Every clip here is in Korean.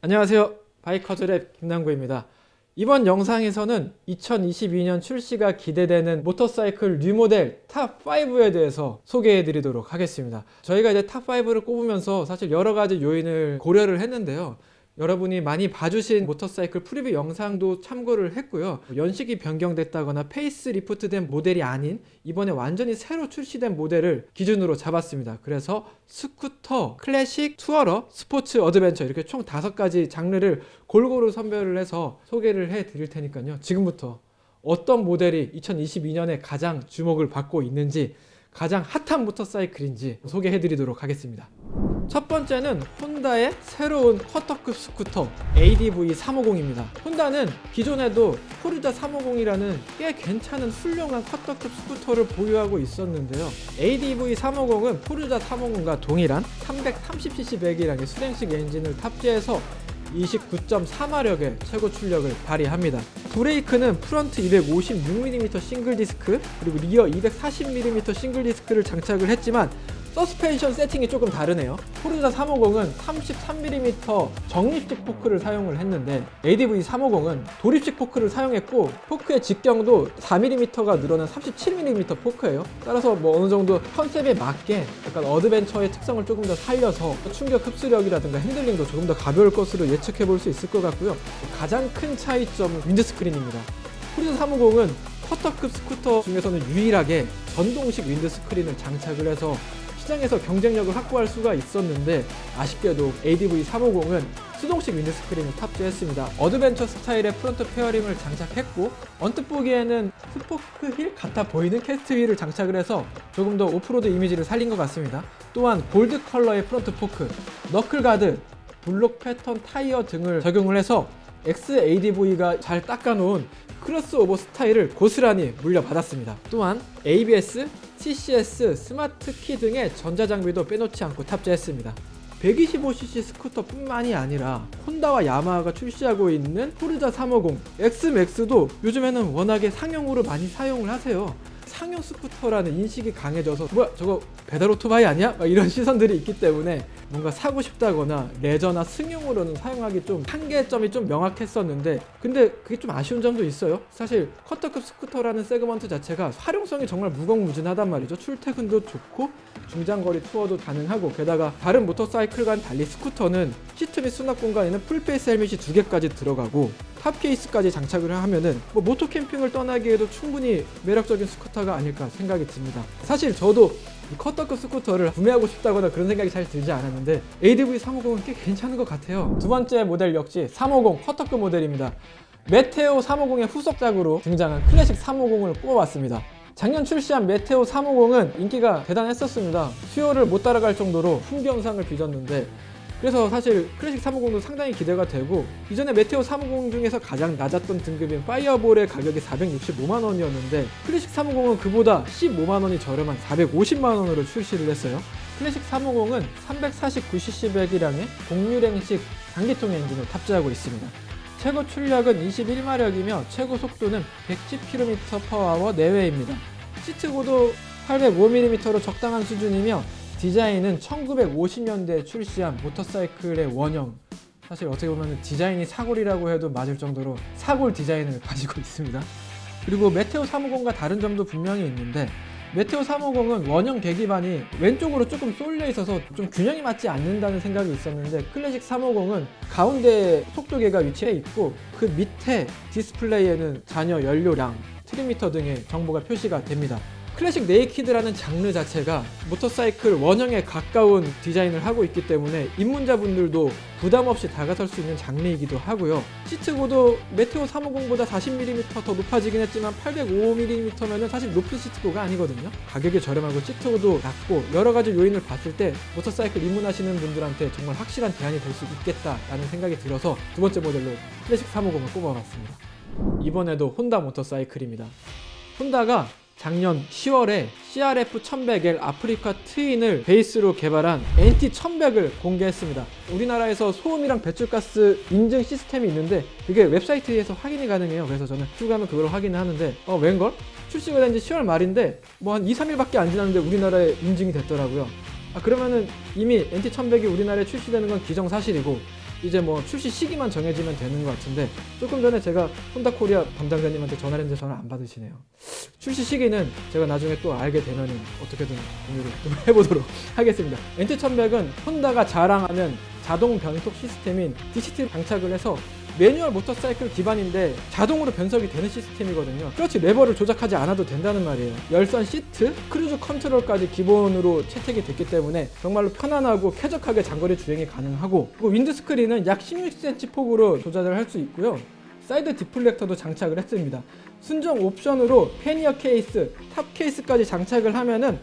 안녕하세요. 바이커즈랩 김남구입니다. 이번 영상에서는 2022년 출시가 기대되는 모터사이클 뉴 모델 탑5에 대해서 소개해 드리도록 하겠습니다. 저희가 이제 탑5를 꼽으면서 사실 여러 가지 요인을 고려를 했는데요. 여러분이 많이 봐주신 모터사이클 프리뷰 영상도 참고를 했고요. 연식이 변경됐다거나 페이스 리프트된 모델이 아닌 이번에 완전히 새로 출시된 모델을 기준으로 잡았습니다. 그래서 스쿠터, 클래식, 투어러, 스포츠, 어드벤처 이렇게 총 다섯 가지 장르를 골고루 선별을 해서 소개를 해 드릴 테니까요. 지금부터 어떤 모델이 2022년에 가장 주목을 받고 있는지 가장 핫한 모터사이클인지 소개해 드리도록 하겠습니다. 첫 번째는 혼다의 새로운 커터급 스쿠터 ADV 350입니다. 혼다는 기존에도 포르자 350이라는 꽤 괜찮은 훌륭한 커터급 스쿠터를 보유하고 있었는데요. ADV 350은 포르자 350과 동일한 330cc 배기량의 수랭식 엔진을 탑재해서 29.4마력의 최고 출력을 발휘합니다. 브레이크는 프런트 256mm 싱글 디스크 그리고 리어 240mm 싱글 디스크를 장착을 했지만 서스펜션 세팅이 조금 다르네요. 포르자 350은 33mm 정립식 포크를 사용을 했는데 ADV 350은 도립식 포크를 사용했고 포크의 직경도 4mm가 늘어난 37mm 포크예요. 따라서 뭐 어느 정도 컨셉에 맞게 약간 어드벤처의 특성을 조금 더 살려서 충격 흡수력이라든가 핸들링도 조금 더 가벼울 것으로 예측해 볼 수 있을 것 같고요. 가장 큰 차이점은 윈드스크린입니다. 포르자 350은 커터급 스쿠터 중에서는 유일하게 전동식 윈드스크린을 장착을 해서 시장에서 경쟁력을 확보할 수가 있었는데 아쉽게도 ADV 350은 수동식 윈드스크린을 탑재했습니다. 어드벤처 스타일의 프론트 페어링을 장착했고 언뜻 보기에는 스포크 힐 같아 보이는 캐스트 휠을 장착을 해서 조금 더 오프로드 이미지를 살린 것 같습니다. 또한 골드 컬러의 프론트 포크, 너클 가드, 블록 패턴 타이어 등을 적용을 해서 XADV가 잘 닦아놓은 크로스오버 스타일을 고스란히 물려받았습니다. 또한 ABS, CCS, 스마트 키 등의 전자장비도 빼놓지 않고 탑재했습니다. 125cc 스쿠터뿐만이 아니라 혼다와 야마하가 출시하고 있는 포르자 350 Xmax도 요즘에는 워낙에 상용으로 많이 사용을 하세요. 상용 스쿠터라는 인식이 강해져서 뭐야 저거 배달 오토바이 아니야? 막 이런 시선들이 있기 때문에 뭔가 사고 싶다거나 레저나 승용으로는 사용하기 좀 한계점이 좀 명확했었는데 근데 그게 좀 아쉬운 점도 있어요 사실 커터급 스쿠터라는 세그먼트 자체가 활용성이 정말 무궁무진하단 말이죠 출퇴근도 좋고 중장거리 투어도 가능하고 게다가 다른 모터사이클과는 달리 스쿠터는 시트 및 수납 공간에는 풀페이스 헬멧이 두 개까지 들어가고 탑 케이스까지 장착을 하면은 뭐 모토 캠핑을 떠나기에도 충분히 매력적인 스쿠터가 아닐까 생각이 듭니다. 사실 저도 이 커터급 스쿠터를 구매하고 싶다거나 그런 생각이 잘 들지 않았는데 ADV 350은 꽤 괜찮은 것 같아요. 두 번째 모델 역시 350 커터급 모델입니다. 메테오 350의 후속작으로 등장한 클래식 350을 뽑아봤습니다. 작년 출시한 메테오 350은 인기가 대단했었습니다. 수요를 못 따라갈 정도로 풍경상을 빚었는데 그래서 사실 클래식 350도 상당히 기대가 되고 이전에 메테오 350 중에서 가장 낮았던 등급인 파이어볼의 가격이 465만 원이었는데 클래식 350은 그보다 15만 원이 저렴한 450만 원으로 출시를 했어요. 클래식 350은 349cc 배기량의 동유랭식 단기통 엔진을 탑재하고 있습니다. 최고 출력은 21마력이며 최고 속도는 110km/h 내외입니다. 시트 고도 805mm로 적당한 수준이며 디자인은 1950년대에 출시한 모터사이클의 원형. 사실 어떻게 보면 디자인이 사골이라고 해도 맞을 정도로 사골 디자인을 가지고 있습니다. 그리고 메테오 350과 다른 점도 분명히 있는데 메테오 350은 원형 계기반이 왼쪽으로 조금 쏠려 있어서 좀 균형이 맞지 않는다는 생각이 있었는데 클래식 350은 가운데 속도계가 위치해 있고 그 밑에 디스플레이에는 잔여 연료량, 트림미터 등의 정보가 표시가 됩니다. 클래식 네이키드라는 장르 자체가 모터사이클 원형에 가까운 디자인을 하고 있기 때문에 입문자분들도 부담 없이 다가설 수 있는 장르이기도 하고요. 시트고도 메테오 350보다 40mm 더 높아지긴 했지만 805mm면은 사실 높은 시트고가 아니거든요. 가격이 저렴하고 시트고도 낮고 여러 가지 요인을 봤을 때 모터사이클 입문하시는 분들한테 정말 확실한 대안이 될 수 있겠다라는 생각이 들어서 두 번째 모델로 클래식 350을 꼽아봤습니다. 이번에도 혼다 모터사이클입니다. 혼다가 작년 10월에 CRF 1100L 아프리카 트윈을 베이스로 개발한 NT 1100을 공개했습니다. 우리나라에서 소음이랑 배출가스 인증 시스템이 있는데 그게 웹사이트에서 확인이 가능해요. 그래서 저는 출가하면 그걸 확인을 하는데 어 웬걸? 출시가 된 지 10월 말인데 뭐 한 2, 3일밖에 안 지났는데 우리나라에 인증이 됐더라고요. 아 그러면은 이미 NT 1100이 우리나라에 출시되는 건 기정사실이고 이제 뭐 출시 시기만 정해지면 되는 것 같은데 조금 전에 제가 혼다 코리아 담당자님한테 전화를 했는데 전화 안 받으시네요. 출시 시기는 제가 나중에 또 알게 되면 어떻게든 공유를 좀 해보도록 하겠습니다. NT1100은 혼다가 자랑하는 자동 변속 시스템인 DCT 장착을 해서 매뉴얼 모터사이클 기반인데 자동으로 변속이 되는 시스템이거든요. 그렇지 레버를 조작하지 않아도 된다는 말이에요. 열선 시트, 크루즈 컨트롤까지 기본으로 채택이 됐기 때문에 정말로 편안하고 쾌적하게 장거리 주행이 가능하고 그리고 윈드 스크린은 약 16cm 폭으로 조작을 할 수 있고요. 사이드 디플렉터도 장착을 했습니다. 순정 옵션으로 패니어 케이스, 탑 케이스까지 장착을 하면은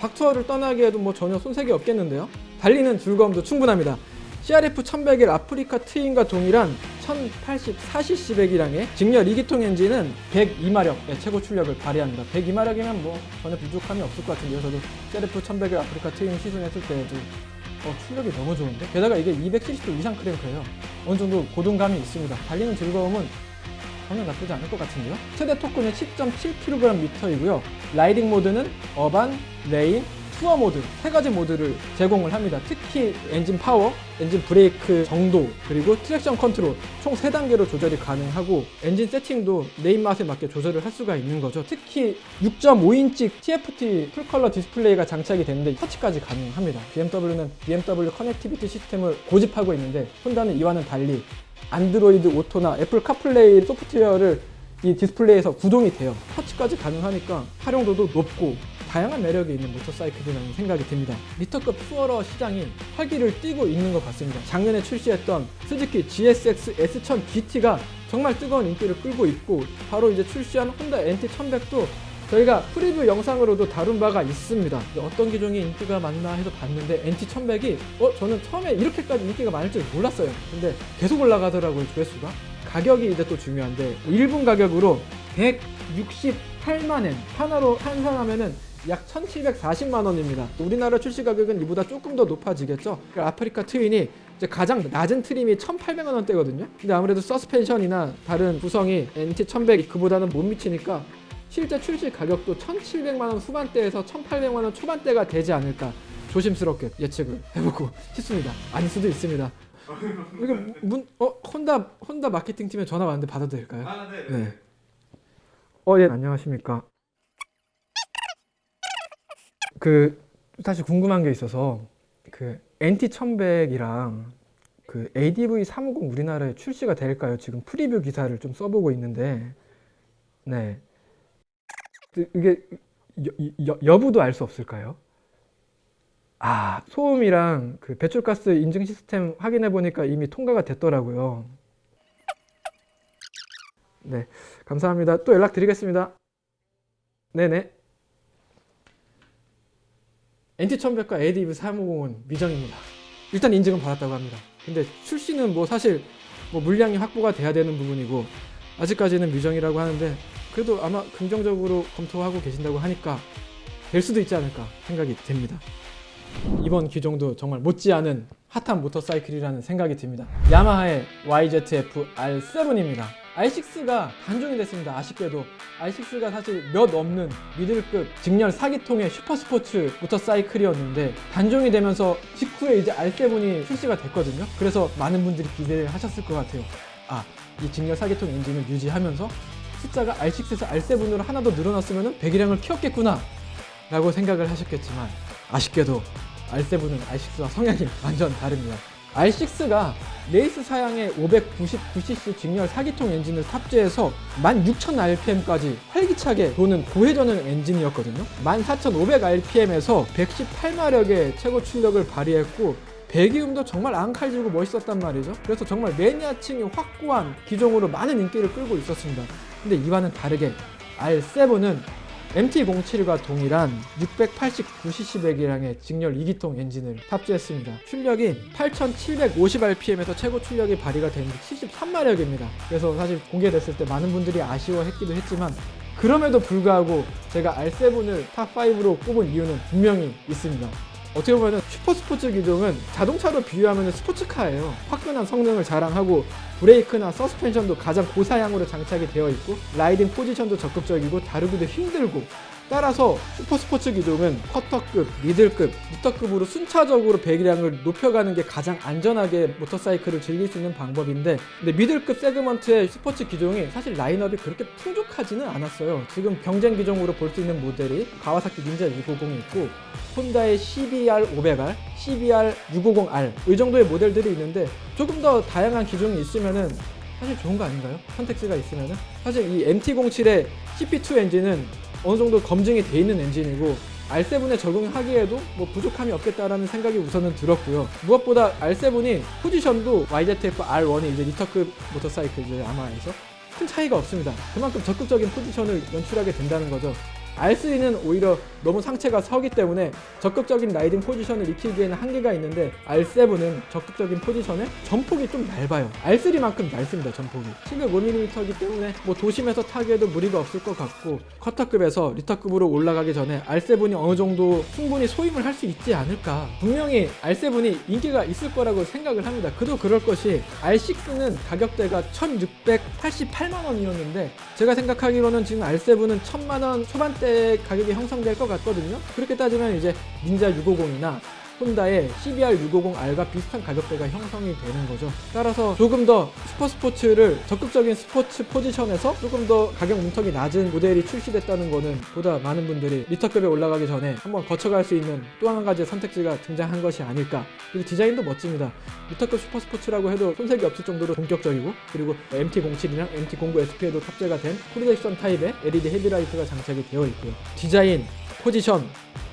박투어를 떠나기에도 뭐 전혀 손색이 없겠는데요. 달리는 즐거움도 충분합니다. CRF 1100일 아프리카 트윈과 동일한 1084cc 배기량의 직렬 2기통 엔진은 102마력의 최고 출력을 발휘합니다. 102마력이면 뭐 전혀 부족함이 없을 것 같은데요. 저도 CRF 1100일 아프리카 트윈 시승했을 때도 어, 출력이 너무 좋은데 게다가 이게 270도 이상 크랭크예요. 어느 정도 고동감이 있습니다. 달리는 즐거움은 전혀 나쁘지 않을 것 같은데요. 최대 토크는 10.7kgm이고요. 라이딩 모드는 어반, 레인, 투어 모드 세 가지 모드를 제공을 합니다. 특히 엔진 파워, 엔진 브레이크 정도, 그리고 트랙션 컨트롤 총 3단계로 조절이 가능하고 엔진 세팅도 내 입맛에 맞게 조절을 할 수가 있는 거죠. 특히 6.5인치 TFT 풀컬러 디스플레이가 장착이 되는데 터치까지 가능합니다. BMW는 BMW 커넥티비티 시스템을 고집하고 있는데 혼다는 이와는 달리 안드로이드 오토나 애플 카플레이 소프트웨어를 이 디스플레이에서 구동이 돼요. 터치까지 가능하니까 활용도도 높고 다양한 매력이 있는 모터사이클이라는 생각이 듭니다. 리터급 투어러 시장이 활기를 띠고 있는 것 같습니다. 작년에 출시했던 스즈키 GSX S1000 GT가 정말 뜨거운 인기를 끌고 있고 바로 이제 출시한 혼다 NT1100도 저희가 프리뷰 영상으로도 다룬 바가 있습니다. 어떤 기종이 인기가 많나 해서 봤는데 NT1100이 어 저는 처음에 이렇게까지 인기가 많을 줄 몰랐어요. 근데 계속 올라가더라고요 조회수가. 가격이 이제 또 중요한데 1분 가격으로 168만 엔 하나로 환산하면은 약 1,740만 원입니다. 우리나라 출시 가격은 이보다 조금 더 높아지겠죠. 그 아프리카 트윈이 이제 가장 낮은 트림이 1,800만 원대거든요. 근데 아무래도 서스펜션이나 다른 구성이 NT1100 그보다는 못 미치니까 실제 출시 가격도 1,700만 원 후반대에서 1,800만 원 초반대가 되지 않을까 조심스럽게 예측을 해보고 싶습니다. 아닐 수도 있습니다. 이거 문, 어 혼다 혼다 마케팅 팀에 전화 왔는데 받아도 될까요? 아, 네. 네. 어, 예, 안녕하십니까. 그, 사실 궁금한 게 있어서, 그, NT1100이랑 그 ADV 350 우리나라에 출시가 될까요? 지금 프리뷰 기사를 좀 써보고 있는데, 네. 그, 이게, 여, 여, 여 부도 알 수 없을까요? 아, 소음이랑 그 배출가스 인증 시스템 확인해 보니까 이미 통과가 됐더라고요. 네. 감사합니다. 또 연락 드리겠습니다. 네네. NT1100과 ADV 350은 미정입니다. 일단 인증은 받았다고 합니다. 근데 출시는 뭐 사실 뭐 물량이 확보가 돼야 되는 부분이고 아직까지는 미정이라고 하는데 그래도 아마 긍정적으로 검토하고 계신다고 하니까 될 수도 있지 않을까 생각이 됩니다. 이번 기종도 정말 못지않은 핫한 모터사이클이라는 생각이 듭니다. 야마하의 YZF R7입니다. i6가 단종이 됐습니다. 아쉽게도 i6가 사실 몇 없는 미들급 직렬 4기통의 슈퍼스포츠 모터사이클이었는데 단종이 되면서 직후에 이제 R7이 출시가 됐거든요. 그래서 많은 분들이 기대를 하셨을 것 같아요. 아, 이 직렬 4기통 엔진을 유지하면서 숫자가 R6에서 R7으로 하나 더 늘어났으면 배기량을 키웠겠구나 라고 생각을 하셨겠지만 아쉽게도 R7은 R6와 성향이 완전 다릅니다. R6가 레이스 사양의 599cc 직렬 4기통 엔진을 탑재해서 16,000rpm까지 활기차게 도는 고회전형 엔진이었거든요. 14,500rpm에서 118마력의 최고 출력을 발휘했고 배기음도 정말 앙칼지고 멋있었단 말이죠. 그래서 정말 매니아층이 확고한 기종으로 많은 인기를 끌고 있었습니다. 근데 이와는 다르게 R7은 MT-07과 동일한 689cc 배기량의 직렬 2기통 엔진을 탑재했습니다. 출력이 8,750rpm에서 최고 출력이 발휘가 된 73마력입니다. 그래서 사실 공개됐을 때 많은 분들이 아쉬워했기도 했지만 그럼에도 불구하고 제가 R7을 탑5로 꼽은 이유는 분명히 있습니다. 어떻게 보면 슈퍼스포츠 기종은 자동차로 비유하면 스포츠카예요. 화끈한 성능을 자랑하고 브레이크나 서스펜션도 가장 고사양으로 장착이 되어 있고 라이딩 포지션도 적극적이고 다루기도 힘들고 따라서 슈퍼스포츠 기종은 쿼터급, 미들급, 리터급으로 순차적으로 배기량을 높여가는 게 가장 안전하게 모터사이클을 즐길 수 있는 방법인데 근데 미들급 세그먼트의 스포츠 기종이 사실 라인업이 그렇게 풍족하지는 않았어요. 지금 경쟁 기종으로 볼 수 있는 모델이 가와사키 닌자 650이 있고 혼다의 CBR 500R, CBR 650R 이 정도의 모델들이 있는데 조금 더 다양한 기종이 있으면은 사실 좋은 거 아닌가요? 선택지가 있으면은 사실 이 MT07의 CP2 엔진은 어느 정도 검증이 돼 있는 엔진이고 R7에 적용하기에도 뭐 부족함이 없겠다라는 생각이 우선은 들었고요. 무엇보다 R7이 포지션도 YZF R1이 이제 리터급 모터사이클 이제 아마에서 큰 차이가 없습니다. 그만큼 적극적인 포지션을 연출하게 된다는 거죠. R3는 오히려 너무 상체가 서기 때문에 적극적인 라이딩 포지션을 익히기에는 한계가 있는데 R7은 적극적인 포지션에 전폭이 좀 얇아요. R3만큼 얇습니다. 전폭이. 705mm이기 때문에 뭐 도심에서 타기에도 무리가 없을 것 같고 쿼터급에서 리터급으로 올라가기 전에 R7이 어느 정도 충분히 소임을 할 수 있지 않을까. 분명히 R7이 인기가 있을 거라고 생각을 합니다. 그도 그럴 것이 R6는 가격대가 1,688만 원이었는데 제가 생각하기로는 지금 R7은 1,000만 원 초반대 가격이 형성될 것 같거든요. 그렇게 따지면 이제 닌자 650이나 혼다의 CBR 650R과 비슷한 가격대가 형성이 되는 거죠. 따라서 조금 더 슈퍼 스포츠를 적극적인 스포츠 포지션에서 조금 더 가격 문턱이 낮은 모델이 출시됐다는 거는 보다 많은 분들이 리터급에 올라가기 전에 한번 거쳐갈 수 있는 또 한 가지의 선택지가 등장한 것이 아닐까. 그리고 디자인도 멋집니다. 리터급 슈퍼 스포츠라고 해도 손색이 없을 정도로 본격적이고 그리고 MT07이랑 MT09 SP에도 탑재가 된 콜리렉션 타입의 LED 헤드라이트가 장착이 되어 있고요. 디자인, 포지션,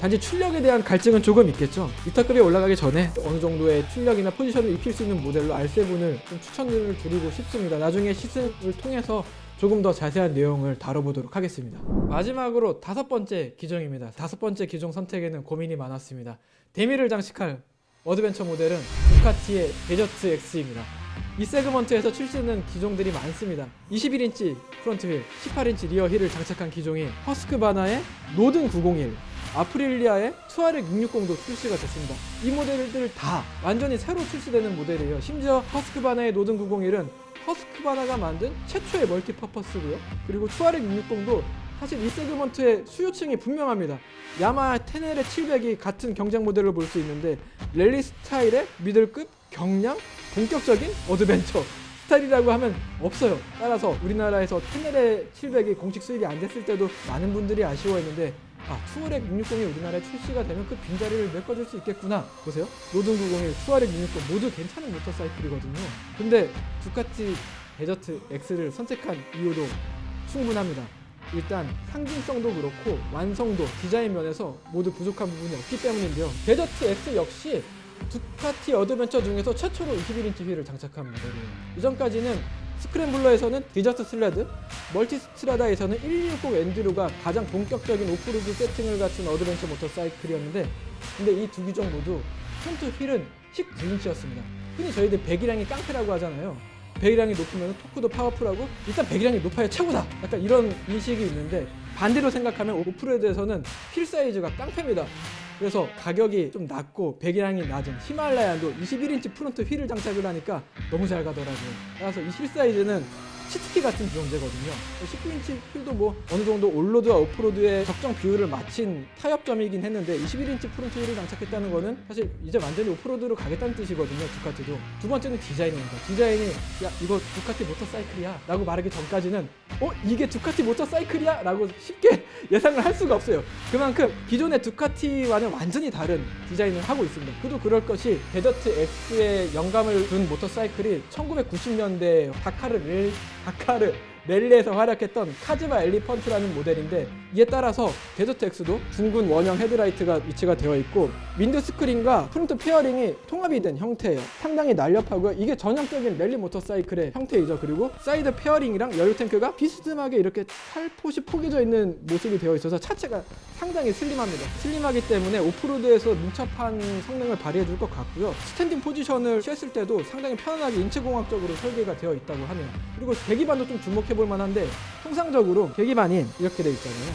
단지 출력에 대한 갈증은 조금 있겠죠. 리터급에 올라가기 전에 어느 정도의 출력이나 포지션을 익힐 수 있는 모델로 R7을 좀 추천을 드리고 싶습니다. 나중에 시승을 통해서 조금 더 자세한 내용을 다뤄보도록 하겠습니다. 마지막으로 다섯 번째 기종입니다. 다섯 번째 기종 선택에는 고민이 많았습니다. 데미를 장식할 어드벤처 모델은 두카티의 데저트 X입니다. 이 세그먼트에서 출시되는 기종들이 많습니다. 21인치 프론트 휠, 18인치 리어 휠을 장착한 기종이 허스크바나의 노든 901, 아프릴리아의 투아렉 660도 출시가 됐습니다. 이 모델들 다 완전히 새로 출시되는 모델이에요. 심지어 허스크바나의 노든 901은 허스크바나가 만든 최초의 멀티퍼퍼스고요. 그리고 투아렉 660도 사실 이 세그먼트의 수요층이 분명합니다. 야마 테넬의 700이 같은 경쟁 모델을 볼수 있는데 랠리 스타일의 미들급 경량 본격적인 어드벤처 스타일이라고 하면 없어요. 따라서 우리나라에서 테넬의 700이 공식 수입이 안 됐을 때도 많은 분들이 아쉬워했는데 아, 투어렉 660이 우리나라에 출시가 되면 그 빈자리를 메꿔줄 수 있겠구나. 보세요. 노든 901, 투어렉 660 모두 괜찮은 모터사이클이거든요. 근데 두카티 데저트 X를 선택한 이유도 충분합니다. 일단 상징성도 그렇고 완성도, 디자인 면에서 모두 부족한 부분이 없기 때문인데요. 데저트 X 역시 두카티 어드벤처 중에서 최초로 21인치 휠을 장착한 모델이에요. 이전까지는 스크램블러에서는 디저트 슬레드, 멀티스트라다에서는 160 엔듀로가 가장 본격적인 오프로드 세팅을 갖춘 어드벤처 모터사이클이었는데 근데 이두 기종 모두 프론트 휠은 19인치였습니다. 흔히 저희들 배기량이 깡패라고 하잖아요. 배기량이 높으면 토크도 파워풀하고 일단 배기량이 높아야 최고다. 약간 이런 인식이 있는데 반대로 생각하면 오프로드에서는 휠 사이즈가 깡패입니다. 그래서 가격이 좀 낮고 배기량이 낮은 히말라야도 21인치 프론트 휠을 장착을 하니까 너무 잘 가더라고요. 따라서 이 휠 사이즈는 치트키 같은 존재거든요. 19인치 휠도 뭐 어느 정도 온로드와 오프로드의 적정 비율을 맞춘 타협점이긴 했는데 21인치 프론트 휠을 장착했다는 거는 사실 이제 완전히 오프로드로 가겠다는 뜻이거든요. 두카티도. 두 번째는 디자인입니다. 디자인이 야 이거 두카티 모터 사이클이야 라고 말하기 전까지는 어 이게 두카티 모터 사이클이야 라고 쉽게 예상을 할 수가 없어요. 그만큼 기존의 두카티와는 완전히 다른 디자인을 하고 있습니다. 그도 그럴 것이 데저트 X에 영감을 준 모터사이클이 1990년대 다카르 렐 다카르 랠리에서 활약했던 카즈마 엘리펀트라는 모델인데 이에 따라서 데저트 X도 둥근 원형 헤드라이트가 위치가 되어 있고 윈드 스크린과 프론트 페어링이 통합이 된 형태예요. 상당히 날렵하고요. 이게 전형적인 랠리 모터사이클의 형태이죠. 그리고 사이드 페어링이랑 연료 탱크가 비스듬하게 이렇게 살포시 포개져 있는 모습이 되어 있어서 차체가 상당히 슬림합니다. 슬림하기 때문에 오프로드에서 민첩한 성능을 발휘해 줄 것 같고요. 스탠딩 포지션을 취했을 때도 상당히 편안하게 인체공학적으로 설계가 되어 있다고 하네요. 그리고 계기반도 좀 주목해 볼 만한데 통상적으로 계기반이 이렇게 돼 있잖아요.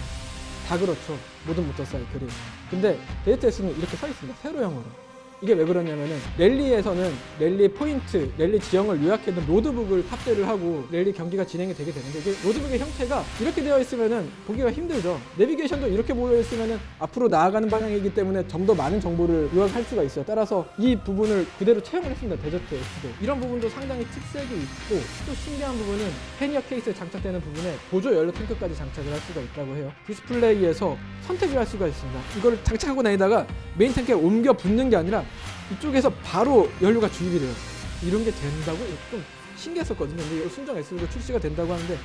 다 그렇죠. 모든 모터사이클이. 근데 데이트 S는 이렇게 서 있습니다. 세로형으로. 이게 왜 그러냐면은 랠리에서는 랠리 포인트, 랠리 지형을 요약해둔 로드북을 탑재를 하고 랠리 경기가 진행이 되게 되는데 이게 로드북의 형태가 이렇게 되어 있으면은 보기가 힘들죠. 내비게이션도 이렇게 모여 있으면은 앞으로 나아가는 방향이기 때문에 좀 더 많은 정보를 요약할 수가 있어요. 따라서 이 부분을 그대로 채용을 했습니다. 데저트 X도 이런 부분도 상당히 특색이 있고 또 신기한 부분은 패니어 케이스에 장착되는 부분에 보조 연료 탱크까지 장착을 할 수가 있다고 해요. 디스플레이에서 선택을 할 수가 있습니다. 이거를 장착하고 다니다가 메인 탱크에 옮겨 붙는 게 아니라 이쪽에서 바로 연료가 주입이 돼요. 이런 게 된다고 좀 신기했었거든요. 근데 이거 순정 S로 출시가 된다고 하는데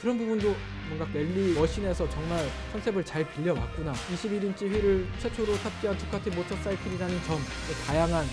그런 부분도 뭔가 랠리 머신에서 정말 컨셉을 잘 빌려왔구나. 21인치 휠을 최초로 탑재한 두카티 모터사이클이라는 점, 또 다양한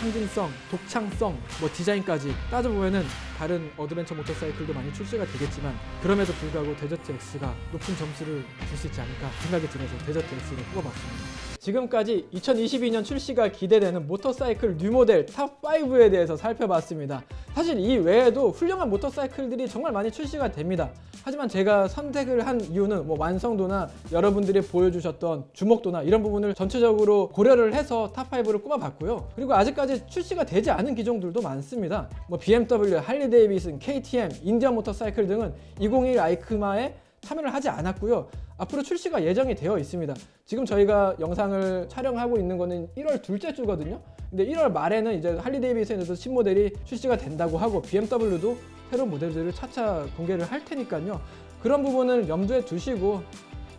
상징성, 독창성, 뭐 디자인까지 따져보면은 다른 어드벤처 모터사이클도 많이 출시가 되겠지만 그럼에도 불구하고 데저트 X가 높은 점수를 줄 수 있지 않을까 생각이 들어서 데저트 X를 뽑아봤습니다. 지금까지 2022년 출시가 기대되는 모터사이클 뉴 모델 탑5에 대해서 살펴봤습니다. 사실 이 외에도 훌륭한 모터사이클들이 정말 많이 출시가 됩니다. 하지만 제가 선택을 한 이유는 뭐 완성도나 여러분들이 보여주셨던 주목도나 이런 부분을 전체적으로 고려를 해서 탑5를 꼽아봤고요. 그리고 아직까지 출시가 되지 않은 기종들도 많습니다. 뭐 BMW, 할리 데이비슨, KTM, 인디언 모터사이클 등은 201 아이크마에 참여를 하지 않았고요. 앞으로 출시가 예정이 되어 있습니다. 지금 저희가 영상을 촬영하고 있는 거는 1월 둘째 주거든요. 근데 1월 말에는 이제 할리 데이비슨에서 신모델이 출시가 된다고 하고 BMW도 새로운 모델들을 차차 공개를 할 테니까요. 그런 부분을 염두에 두시고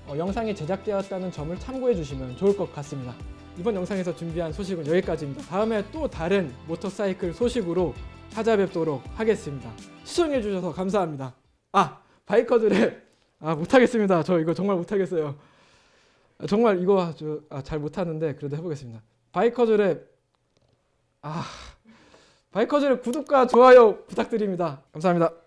어, 영상이 제작되었다는 점을 참고해 주시면 좋을 것 같습니다. 이번 영상에서 준비한 소식은 여기까지입니다. 다음에 또 다른 모터사이클 소식으로 찾아뵙도록 하겠습니다. 시청해 주셔서 감사합니다. 아 바이커즈랩 아 못하겠습니다. 저 이거 정말 못하겠어요. 아, 정말 이거 아, 잘 못하는데 그래도 해보겠습니다. 바이커즈랩 아 바이커즈랩 구독과 좋아요 부탁드립니다. 감사합니다.